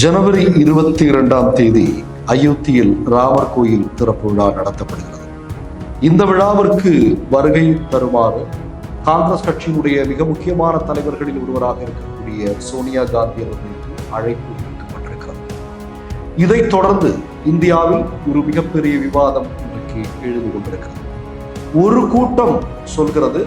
ஜனவரி இருபத்தி இரண்டாம் தேதி அயோத்தியில் ராமர் கோயில் திறப்பு விழா நடத்தப்படுகிறது. இந்த விழாவிற்கு வருகை தருமாறு காங்கிரஸ் கட்சியினுடைய மிக முக்கியமான தலைவர்களில் ஒருவராக இருக்கக்கூடிய சோனியா காந்தி அவர்களுக்கு அழைப்பு விடுக்கப்பட்டிருக்கிறது. இதைத் தொடர்ந்து இந்தியாவில் ஒரு மிகப்பெரிய விவாதம் இன்றைக்கு எழுந்து கொண்டிருக்கிறது. ஒரு கூட்டம் சொல்கிறது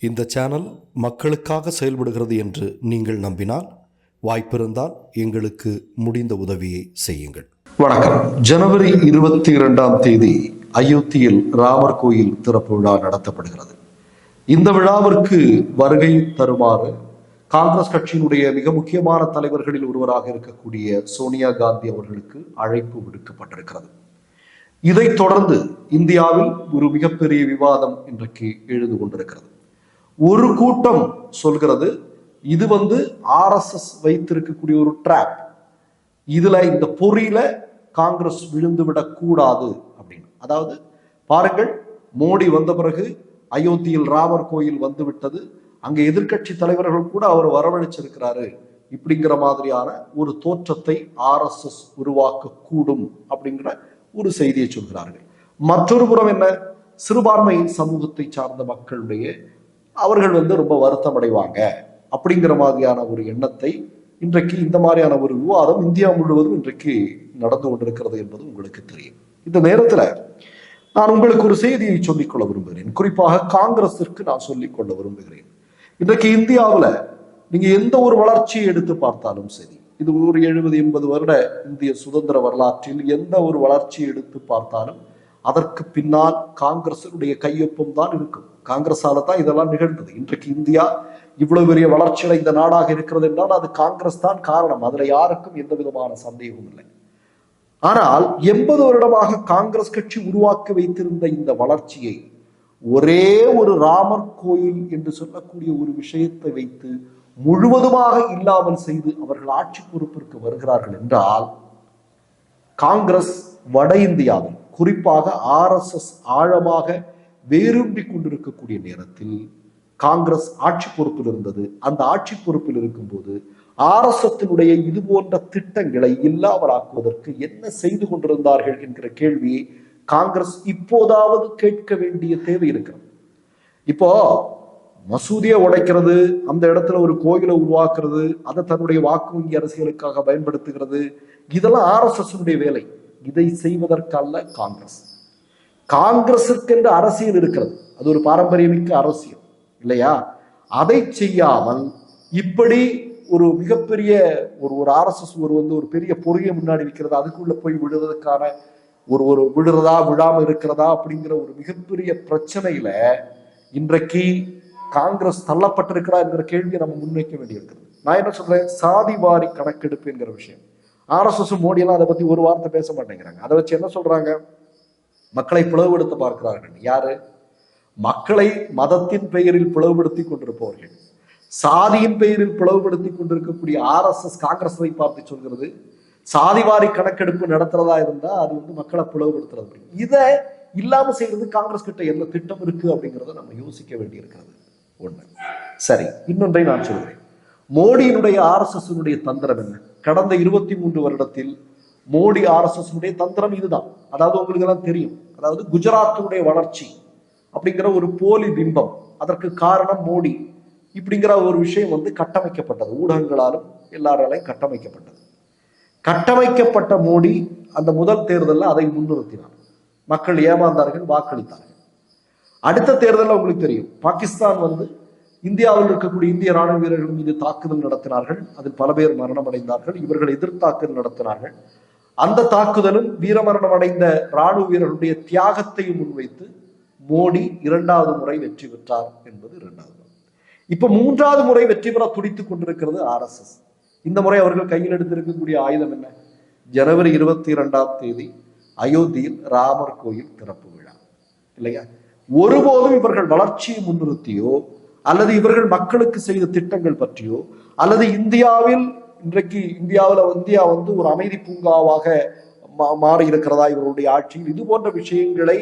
இந்த சேனல் மக்களுக்காக செயல்படுகிறது என்று நீங்கள் நம்பினால் வாய்ப்பிருந்தால் எங்களுக்கு முடிந்த உதவியை செய்யுங்கள். வணக்கம். ஜனவரி இருபத்தி இரண்டாம் தேதி அயோத்தியில் ராமர் கோயில் திறப்பு விழா நடத்தப்படுகிறது. இந்த விழாவிற்கு வருகை தருமாறு காங்கிரஸ் கட்சியினுடைய மிக முக்கியமான தலைவர்களில் ஒருவராக இருக்கக்கூடிய சோனியா காந்தி அவர்களுக்கு அழைப்பு விடுக்கப்பட்டிருக்கிறது. இதைத் தொடர்ந்து இந்தியாவில் ஒரு மிகப்பெரிய விவாதம் இன்றைக்கு எழுந்து கொண்டிருக்கிறது. ஒரு கூட்டம் சொல்கிறது இது வந்து ஆர்எஸ்எஸ் வைத்திருக்கக்கூடிய ஒரு ட்ராப் இதுல இந்த பொறியில காங்கிரஸ் விழுந்து விடக்கூடாது அப்படின்னு. அதாவது பாருங்கள் மோடி வந்த பிறகு அயோத்தியில் ராமர் கோயில் வந்து விட்டது அங்கே எதிர்க்கட்சி தலைவர்கள் கூட அவர் வரவழைச்சிருக்கிறாரு. இப்படிங்கிற மாதிரியான ஒரு தோற்றத்தை ஆர்எஸ்எஸ் உருவாக்க கூடும் அப்படிங்கிற ஒரு செய்தியை சொல்கிறார்கள். மற்றொரு புறம் என்ன? சிறுபான்மை சமூகத்தை சார்ந்த மக்களுடைய அவர்கள் வந்து ரொம்ப வருத்தம் அடைவாங்க அப்படிங்கிற மாதிரியான ஒரு எண்ணத்தை இன்றைக்கு இந்த மாதிரியான ஒரு விவாதம் இந்தியா முழுவதும் இன்றைக்கு நடந்து கொண்டிருக்கிறது என்பது உங்களுக்கு தெரியும். இந்த நேரத்துல நான் உங்களுக்கு ஒரு செய்தியை சொல்லிக்கொள்ள விரும்புகிறேன். குறிப்பாக காங்கிரஸிற்கு நான் சொல்லிக்கொள்ள விரும்புகிறேன். இன்றைக்கு இந்தியாவுல நீங்க எந்த ஒரு வளர்ச்சியை எடுத்து பார்த்தாலும் சரி இது ஒரு எழுபது எண்பது வருட இந்திய சுதந்திர வரலாற்றில் எந்த ஒரு வளர்ச்சியை எடுத்து பார்த்தாலும் அதற்கு பின்னால் காங்கிரசனுடைய கையொப்பம் தான் இருக்கும். காங்கிரஸால தான் இதெல்லாம் நிகழ்ந்தது. இன்றைக்கு இந்தியா இவ்வளவு பெரிய வளர்ச்சி அடைந்த நாடாக இருக்கிறது என்றால் அது காங்கிரஸ் தான் காரணம். அதுல யாருக்கும் எந்த விதமான சந்தேகமும் இல்லை. ஆனால் எண்பது வருடமாக காங்கிரஸ் கட்சி உருவாக்கி வைத்திருந்த இந்த வளர்ச்சியை ஒரே ஒரு ராமர் கோயில் என்று சொல்லக்கூடிய ஒரு விஷயத்தை வைத்து முழுவதுமாக இல்லாமல் செய்து அவர்கள் ஆட்சி பொறுப்பிற்கு வருகிறார்கள் என்றால் காங்கிரஸ் வட இந்தியாவில் குறிப்பாக ஆர்எஸ்எஸ் ஆழமாக வேரூன்றி கொண்டிருக்கக்கூடிய நேரத்தில் காங்கிரஸ் ஆட்சி பொறுப்பில் இருந்தது. அந்த ஆட்சி பொறுப்பில் இருக்கும்போது ஆர்எஸ்எஸ்னுடைய இது போன்ற திட்டங்களை இல்லாமலாக்குவதற்கு என்ன செய்து கொண்டிருந்தார்கள் என்கிற கேள்வியை காங்கிரஸ் இப்போதாவது கேட்க வேண்டிய தேவை இருக்கிறது. இப்போ மசூதியை உடைக்கிறது அந்த இடத்துல ஒரு கோயிலை உருவாக்குறது அதை தன்னுடைய வாக்கு வங்கி அரசியலுக்காக பயன்படுத்துகிறது இதெல்லாம் ஆர்எஸ்எஸ் வேலை. இதை செய்வதற்கல்ல காங்கிரஸ். காங்கிரசுக்கு என்று அரசியல் இருக்கிறது. அது ஒரு பாரம்பரியமிக்க அரசியல். இல்லையா? அதை செய்யாமல் இப்படி ஒரு மிகப்பெரிய ஒரு ஒரு ஆர்எஸ்எஸ் ஒரு வந்து ஒரு பெரிய பொறியை முன்னாடி வைக்கிறது அதுக்குள்ள போய் விழுவதற்கான ஒரு ஒரு விழுறதா விழாமல் இருக்கிறதா அப்படிங்கிற ஒரு மிகப்பெரிய பிரச்சனையில இன்றைக்கு காங்கிரஸ் தள்ளப்பட்டிருக்கிறா என்கிற கேள்வியை நம்ம முன்வைக்க வேண்டியிருக்கிறது. நான் என்ன சொல்றேன்? சாதி வாரி கணக்கெடுப்பு என்கிற விஷயம். ஆர்எஸ்எஸ் மோடி எல்லாம் அதை பத்தி ஒரு வார்த்தை பேச மாட்டேங்கிறாங்க. அதை வச்சு என்ன சொல்றாங்க? மக்களை பிளவுபடுத்த பார்க்கிறார்கள். யாரு? மக்களை மதத்தின் பெயரில் பிளவுபடுத்தி கொண்டிருப்பவர்கள். சாதியின் பெயரில் பிளவுபடுத்தி கொண்டிருக்கக்கூடிய ஆர்எஸ்எஸ் காங்கிரஸை பார்த்து சொல்கிறது சாதிவாரி கணக்கெடுப்பு நடத்துறதா இருந்தா அது வந்து மக்களை பிளவுபடுத்துறது. இதை இல்லாம செய்யறது காங்கிரஸ் கிட்ட என்ன திட்டம் இருக்கு அப்படிங்கறத நம்ம யோசிக்க வேண்டியிருக்கிறது. ஒண்ணு. சரி இன்னொன்றை நான் சொல்கிறேன் மோடியினுடைய ஆர்எஸ்எஸ்னுடைய தந்திரம் என்ன? கடந்த இருபத்தி மூன்று வருடத்தில் மோடி ஆர்எஸ்எஸ்னுடைய தந்திரம் இதுதான். அதாவது உங்களுக்கு எல்லாம் தெரியும். அதாவது குஜராத்தினுடைய வளர்ச்சி அப்படிங்கிற ஒரு போலி பிம்பம். அதற்கு காரணம் மோடி. இப்படிங்கிற ஒரு விஷயம் வந்து கட்டமைக்கப்பட்டது. ஊடகங்களாலும் எல்லாராலையும் கட்டமைக்கப்பட்டது. கட்டமைக்கப்பட்ட மோடி அந்த முதல் தேர்தலில் அதை முன்னிறுத்தினார். மக்கள் ஏமாந்தார்கள் வாக்களித்தார்கள். அடுத்த தேர்தலில் உங்களுக்கு தெரியும். பாகிஸ்தான் வந்து இந்தியாவில் இருக்கக்கூடிய இந்திய ராணுவ வீரர்கள் மீது தாக்குதல் நடத்தினார்கள். அதில் பல பேர் மரணம் அடைந்தார்கள் இவர்கள் எதிர்த்தாக்குதல் நடத்தினார்கள். அந்த தாக்குதலும் வீரமரணம் அடைந்த ராணுவ வீரர்களுடைய தியாகத்தையும் முன்வைத்து மோடி இரண்டாவது முறை வெற்றி பெற்றார் என்பது இரண்டாவது இப்ப மூன்றாவது முறை வெற்றி பெற துடித்துக் கொண்டிருக்கிறது ஆர்எஸ்எஸ் இந்த முறை அவர்கள் கையில் எடுத்திருக்கக்கூடிய ஆயுதம் என்ன? ஜனவரி இருபத்தி இரண்டாம் தேதி அயோத்தியில் ராமர் கோயில் திறப்பு விழா. இல்லையா? ஒருபோதும் இவர்கள் வளர்ச்சியை முன்னிறுத்தியோ அல்லது இவர்கள் மக்களுக்கு செய்த திட்டங்கள் பற்றியோ அல்லது இந்தியாவில் இன்றைக்கு இந்தியாவில் இந்தியா வந்து ஒரு அமைதி பூங்காவாக மா- மாறி இருக்கிறதா இவர்களுடைய ஆட்சியில் இது போன்ற விஷயங்களை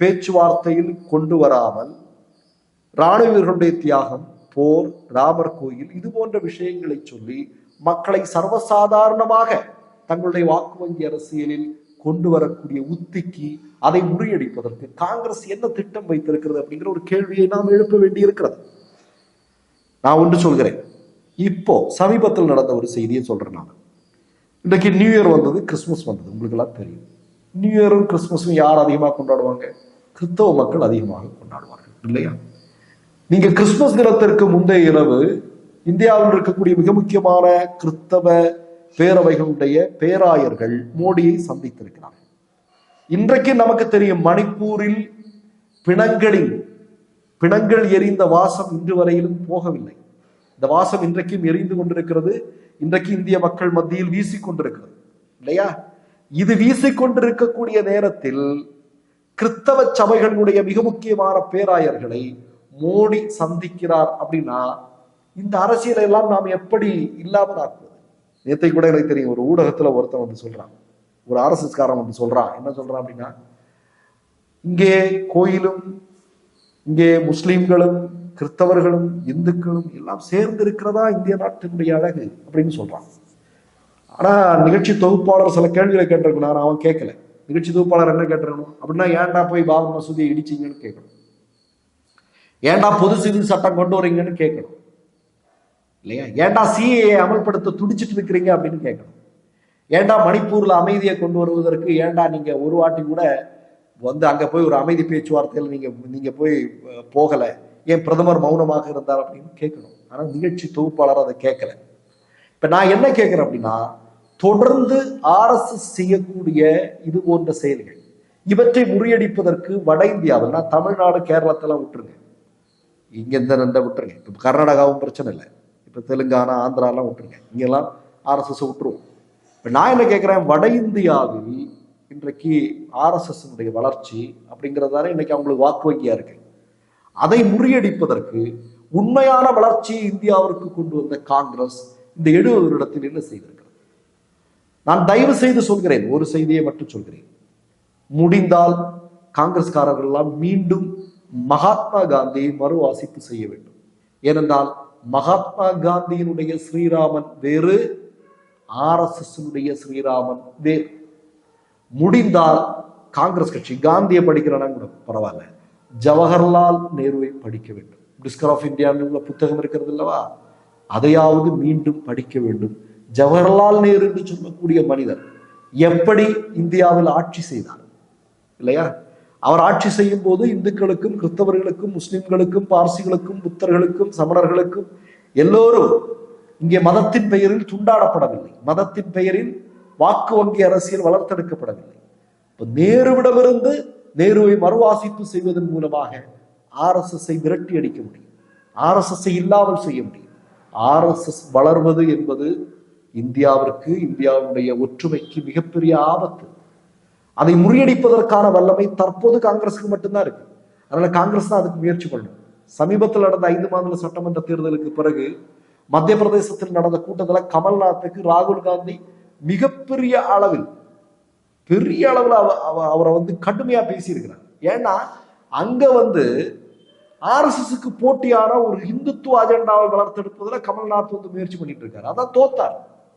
பேச்சுவார்த்தையில் கொண்டு வராமல் ராணுவ வீரர்களுடைய தியாகம் போர் ராமர் கோயில் இது போன்ற விஷயங்களை சொல்லி மக்களை சர்வசாதாரணமாக தங்களுடைய வாக்கு வங்கி அரசியலில் கொண்டு வரக்கூடிய உத்திக்கு அதை முறியடிப்பதற்கு காங்கிரஸ் என்ன திட்டம் வைத்திருக்கிறது அப்படிங்கிற ஒரு கேள்வியை நாம் எழுப்ப வேண்டியிருக்கிறது. நான் ஒன்று சொல்கிறேன். இப்போ சமீபத்தில் நடந்த ஒரு செய்தியை சொல்றேன் நான். இன்றைக்கு நியூ இயர் வந்தது கிறிஸ்மஸ் வந்தது. உங்களுக்கு எல்லாம் தெரியும். நியூ இயரும் கிறிஸ்மஸும் யார் அதிகமாக கொண்டாடுவாங்க? கிறிஸ்தவ மக்கள் அதிகமாக கொண்டாடுவார்கள் இல்லையா? நீங்க கிறிஸ்துமஸ் தினத்திற்கு முந்தைய இரவு இந்தியாவில் இருக்கக்கூடிய மிக முக்கியமான கிறிஸ்தவ பேரவைகளுடைய பேராயர்கள் மோடியை சந்தித்திருக்கிறார்கள். இன்றைக்கு நமக்கு தெரியும் மணிப்பூரில் பிணங்களில் பிணங்கள் எரிந்த வாசம் இன்று வரையிலும் போகவில்லை. இந்த வாசம் இன்றைக்கும் எரிந்து கொண்டிருக்கிறது. இன்றைக்கு இந்திய மக்கள் மத்தியில் வீசிக்கொண்டிருக்கிறது. இல்லையா? இது வீசிக்கொண்டிருக்கக்கூடிய நேரத்தில் கிறிஸ்தவ சபைகளுடைய மிக முக்கியமான பேராயர்களை மோடி சந்திக்கிறார் அப்படின்னா இந்த அரசியலை எல்லாம் நாம் எப்படி இல்லாமல் ஆக்குவது நேத்தை கூட எனக்கு தெரியும் ஒரு ஊடகத்துல ஒருத்தன் வந்து சொல்றான். ஒரு ஆர்எஸ்எஸ்காரன் வந்து சொல்றான். என்ன சொல்றான் அப்படின்னா இங்கே கோயிலும் இங்கே முஸ்லீம்களும் கிறிஸ்தவர்களும் இந்துக்களும் எல்லாம் சேர்ந்து இருக்கிறதா இந்திய நாட்டினுடைய அழகு அப்படின்னு சொல்றான். ஆனா நிகழ்ச்சி தொகுப்பாளர் சில கேள்விகளை கேட்டிருக்கணும் ஆனா அவன் கேட்கல. நிகழ்ச்சி தொகுப்பாளர் என்ன கேட்டிருக்கணும்? அப்படின்னா ஏன்டா போய் பாபர் மசூதியை இடிச்சிங்கன்னு கேட்கணும். ஏன்டா பொது சிவில் சட்டம் கொண்டு வரீங்கன்னு கேட்கணும். இல்லையா? ஏன்டா சிஏ அமல்படுத்த துடிச்சிட்டு இருக்கிறீங்க அப்படின்னு கேட்கணும். ஏண்டா மணிப்பூரில் அமைதியை கொண்டு வருவதற்கு ஏன்டா நீங்கள் ஒரு வாட்டி கூட வந்து அங்கே போய் ஒரு அமைதி பேச்சுவார்த்தையில் நீங்கள் நீங்கள் போய் போகலை? ஏன் பிரதமர் மௌனமாக இருந்தார் அப்படின்னு கேட்கணும். ஆனால் நிகழ்ச்சி தொகுப்பாளர் அதை கேட்கல. இப்போ நான் என்ன கேட்குறேன் அப்படின்னா தொடர்ந்து ஆர்எஸ்எஸ் செய்யக்கூடிய இது போன்ற செயல்கள் இவற்றை முறியடிப்பதற்கு வட இந்தியாவில் நான் தமிழ்நாடு கேரளத்தெல்லாம் விட்டுருங்க. இங்கே இந்த விட்டுருங்க. இப்போ கர்நாடகாவும் பிரச்சனை இல்லை. இப்போ தெலுங்கானா ஆந்திராலாம் விட்டுருங்க. இங்கெல்லாம் ஆர்எஸ்எஸ் விட்டுருவோம். இப்போ நான் என்ன கேட்குறேன் வட இந்தியாவில் இன்றைக்கு ஆர்எஸ்எஸ்னுடைய வளர்ச்சி அப்படிங்கிறதால இன்னைக்கு அவங்களுக்கு வாக்கு வங்கியாக இருக்கு. அதை முறியடிப்பதற்கு உண்மையான வளர்ச்சியை இந்தியாவிற்கு கொண்டு வந்த காங்கிரஸ் இந்த எழுபது வருடத்தில் என்ன செய்திருக்கிறது? நான் தயவு செய்து சொல்கிறேன் ஒரு செய்தியை மட்டும் சொல்கிறேன். முடிந்தால் காங்கிரஸ்காரர்கள் எல்லாம் மீண்டும் மகாத்மா காந்தியை மறுவாசிப்பு செய்ய வேண்டும். ஏனென்றால் மகாத்மா காந்தியினுடைய ஸ்ரீராமன் வேறு ஆர்எஸ்எஸ்னுடைய ஸ்ரீராமன் வேறு. முடிந்தால் காங்கிரஸ் கட்சி காந்தியை படிக்கிறனா கூட பரவாயில்ல. ஜவஹர்லால் நேருவை படிக்க வேண்டும். டிஸ்கர் ஆஃப் இந்தியான்னு உள்ள புத்தகம் இருக்கிறது இல்லவா அதையாவது மீண்டும் படிக்க வேண்டும். ஜவஹர்லால் நேரு என்று சொல்லக்கூடிய மனிதர் எப்படி இந்தியாவில் ஆட்சி செய்தார்? இல்லையா? அவர் ஆட்சி செய்யும் போது இந்துக்களுக்கும் கிறிஸ்தவர்களுக்கும் முஸ்லிம்களுக்கும் பார்சிகளுக்கும் புத்தர்களுக்கும் சமணர்களுக்கும் எல்லோரும் இங்கே மதத்தின் பெயரில் துண்டாடப்படவில்லை. மதத்தின் பெயரில் வாக்கு வங்கி அரசியல் வளர்த்தெடுக்கப்படவில்லை. இப்ப நேருவிடமிருந்து நேருவை மறுவாசிப்பு செய்வதன் மூலமாக ஆர்எஸ்எஸ்ஐ விரட்டி அடிக்க முடியும். ஆர்எஸ்எஸ்ஐ இல்லாமல் செய்ய முடியும். ஆர்எஸ்எஸ் வளர்வது என்பது இந்தியாவிற்கு இந்தியாவுடைய ஒற்றுமைக்கு மிகப்பெரிய ஆபத்து. அதை முறியடிப்பதற்கான வல்லமை தற்போது காங்கிரஸுக்கு மட்டும்தான் இருக்கு. அதனால காங்கிரஸ் தான் அதுக்கு முயற்சி பண்ணணும். சமீபத்தில் நடந்த ஐந்து மாநில சட்டமன்ற தேர்தலுக்கு பிறகு மத்திய பிரதேசத்தில் நடந்த கூட்டத்தில் கமல்நாத்துக்கு ராகுல் காந்தி மிகப்பெரிய அளவில் பெரிய அளவில் அவ- அவரை வந்து கடுமையாக பேசியிருக்கிறார். ஏன்னா அங்க வந்து ஆர்எஸ்எஸ்க்கு போட்டியான ஒரு இந்துத்துவ அஜெண்டாவை வளர்த்தெடுப்பதில் கமல்நாத் வந்து முயற்சி பண்ணிட்டு இருக்காரு. அதான் தோத்தார்.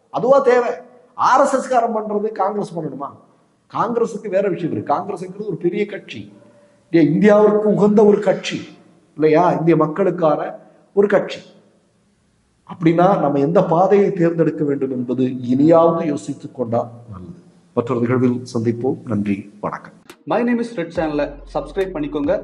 அதுவா தேவை. ஆர்எஸ்எஸ்காரன் பண்றது காங்கிரஸ் பண்ணணுமா? காங்கிரஸுக்கு வேற விஷயம் இருக்கு. காங்கிரஸ்ங்கிறது ஒரு பெரிய கட்சி. இந்தியாவிற்கு உகந்த ஒரு கட்சி. இல்லையா? இந்திய மக்களுக்கான ஒரு கட்சி. அப்படின்னா நம்ம எந்த பாதையை தேர்ந்தெடுக்க வேண்டும் என்பது இனியாவது யோசித்துக் கொண்டால் நல்லது. மற்றொரு நிகழ்வில் சந்திப்போம். நன்றி. வணக்கம். மை நேம் இஸ் ரெட் சேனலை சப்ஸ்கிரைப் பண்ணிக்கோங்க.